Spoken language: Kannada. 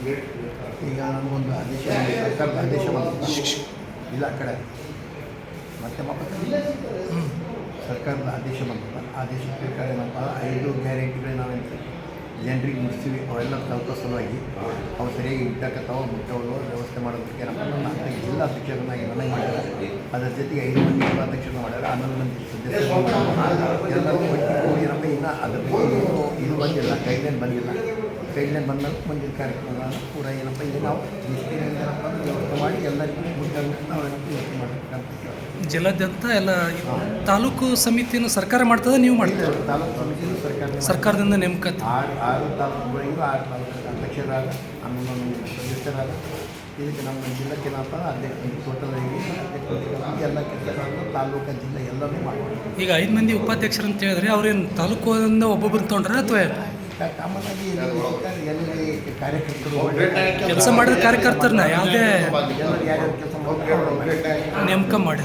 ಈಗ ನಮಗೊಂದು ಆದೇಶ ಸರ್ಕಾರದ ಆದೇಶ ಬಂದ ಇಲ್ಲ ಆ ಕಡೆ. ಮತ್ತೆ ಸರ್ಕಾರದ ಆದೇಶ ಬಂದ ಆದೇಶ ಪ್ರಕಾರ ಏನಪ್ಪ ಐದು ಗ್ಯಾರಂಟಿಗಳು ನಾವೇನು ಜನರಿಗೆ ಮುಗಿಸ್ತೀವಿ ಅವೆಲ್ಲ ತಲುಪೋ ಸಲುವಾಗಿ ಅವು ಸರಿಯಾಗಿ ಇಟ್ಟಕತ್ತಾವ ಮುಟ್ಟವು ವ್ಯವಸ್ಥೆ ಮಾಡೋದಕ್ಕೆ ಏನಪ್ಪ ಎಲ್ಲ ಶಿಕ್ಷಕನಾಗಿ ಮನವಿ ಮಾಡಿದ್ದಾರೆ. ಅದರ ಜೊತೆಗೆ ಐದು ಮಂದಿ ಉಪಾಧ್ಯಕ್ಷರನ್ನ ಮಾಡ್ಯಾರ ಹನ್ನೊಂದು ಮಂದಿ ಸದಸ್ಯರು ಎಲ್ಲರೂ ಒಟ್ಟಿಗೆ ಕೂಡಿ ಏನಪ್ಪ ಇನ್ನು ಅದರ ಬಂದಿಲ್ಲ ಗೈಡ್ಲೈನ್ ಬಂದಿಲ್ಲ. ಗೈಡ್ಲೈನ್ ಬಂದಾಗ ಮುಂದಿನ ಕಾರ್ಯಕ್ರಮ ಕೂಡ ಏನಪ್ಪ ಇಲ್ಲಿ ನಾವು ಏನಪ್ಪ ಮಾಡಿ ಎಲ್ಲರಿಗೂ ಮುಟ್ಟಂಗೆ ನಾವು ಏನಪ್ಪ ಯೋಚನೆ ಮಾಡಬೇಕಂತ ಹೇಳ್ತೀವಿ. ಜಿಲ್ಲಾದ್ಯಂತ ಎಲ್ಲ ತಾಲೂಕು ಸಮಿತಿಯನ್ನು ಸರ್ಕಾರ ಮಾಡ್ತದೆ ನೀವು ಮಾಡ್ತೀರ? ತಾಲೂಕು ಸಮಿತಿಯನ್ನು ಸರ್ಕಾರ ಸರ್ಕಾರದಿಂದ ನೇಮಕತೆ. ಆರು ಆರು ತಾಲೂಕುಗಳಿಗೂ ಆರು ತಾಲೂಕು ಅಧ್ಯಕ್ಷರಾಗ ಹನ್ನೊಂದು ಸದಸ್ಯರಾದ ಇದಕ್ಕೆ ನಮ್ಮ ಜಿಲ್ಲಕ್ಕೆ ಏನಪ್ಪ ಅಧ್ಯಕ್ಷ ಟೋಟಲ್ ಎಲ್ಲ ಕೆಲಸಗಳನ್ನು ತಾಲೂಕು ಜಿಲ್ಲೆ ಎಲ್ಲನೂ ಮಾಡ್ಬೋದು ಈಗ ಐದು ಮಂದಿ ಉಪಾಧ್ಯಕ್ಷರು ಅಂತ ಹೇಳಿದ್ರೆ ಅವ್ರೇನು ತಾಲೂಕಿಂದ ಒಬ್ಬೊಬ್ಬರು ತೊಗೊಂಡ್ರೆ ಅಥವಾ ಎಲ್ಲಿ ಕಾರ್ಯಕರ್ತರು ಕೆಲಸ ಮಾಡಿದ ಕಾರ್ಯಕರ್ತರನ್ನ ಯಾವುದೇ ಎಲ್ಲರೂ ಯಾರ್ಯಾರು ಕೆಲಸ ಮಾಡ್ತಾರೆ? ನೇಮಕ ಮಾಡಿ.